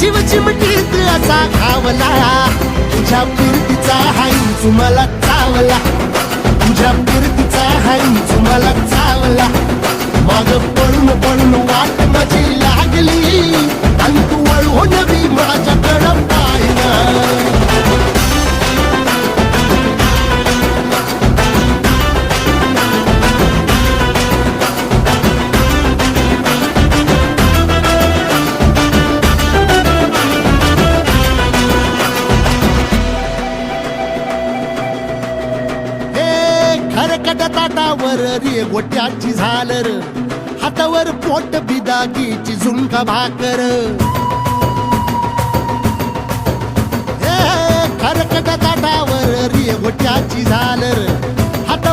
जीव चिमटीत असा खावला. तुझ्या फिरतीचा हाई तुम्हाला चावला. तुझ्या फिरतीचा हाई तुम्हाला खरकट ताटावर रे गोट्याची झालर. हातावर पोट बिदागीची झुंका भाकर. खरकट ताटावर रे गोट्याची झालर.